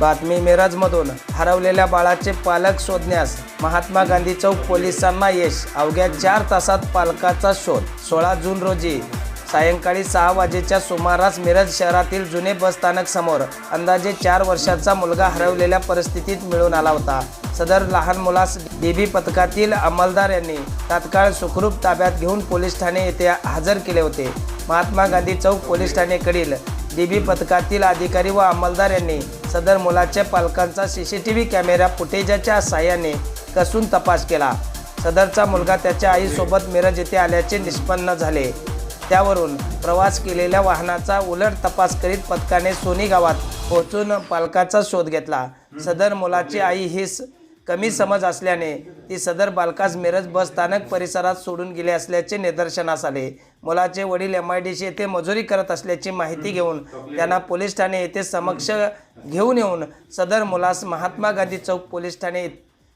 बातमी मिरजमधून. हरवलेल्या बाळाचे पालक शोधण्यास महात्मा गांधी चौक पोलिसांना यश अवघ्या चार तासात पालकाचा शोध. सोळा जून रोजी सायंकाळी सहा वाजेच्या सुमारास मिरज शहरातील जुने बसस्थानक समोर अंदाजे चार वर्षाचा मुलगा हरवलेल्या परिस्थितीत मिळून आला होता. सदर लहान मुलास डीबी पथकातील अंमलदार यांनी तात्काळ सुखरूप ताब्यात घेऊन पोलीस ठाणे येथे हजर केले होते. महात्मा गांधी चौक पोलीस ठाणेकडील डीबी पथकातील अधिकारी व अंमलदार यांनी सदर मुलाच्या पालकांचा C C T V camera फुटेजच्या सहाय्याने कसून तपास केला. सदरचा मुलगा त्याच्या आईसोबत मिरज येथे आल्याचे निष्पन्न झाले. त्यावरून प्रवास केलेल्या वाहनाचा उलट तपास करीत पथकाने सोनी गावात पोहोचून पालकाचा शोध घेतला. सदर मुलाची आई ही कमी समज असल्याने ती सदर बालकास मिरज बस स्थानक परिसरात सोडून गेले असल्याचे निदर्शनास आले. मुलाचे वडील एम आय डी सी येथे मजुरी करत असल्याची माहिती घेऊन त्यांना पोलीस ठाणे येथे समक्ष घेऊन येऊन सदर मुलास महात्मा गांधी चौक पोलीस ठाणे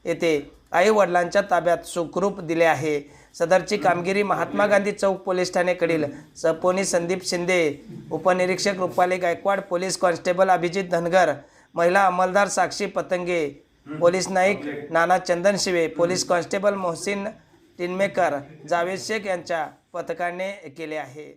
येथे आई वडिलांच्या ताब्यात सुखरूप दिले आहे. सदरची कामगिरी महात्मा गांधी चौक पोलीस ठाणेकडील सपोनी संदीप शिंदे उपनिरीक्षक रुपाली गायकवाड पोलीस कॉन्स्टेबल अभिजित धनगर महिला अंमलदार Sakshi Patange police Naik Nana Chandan Shive police constable Mohsin Tinmaker Javed Shaikh यांच्या पथकाने केले आहे.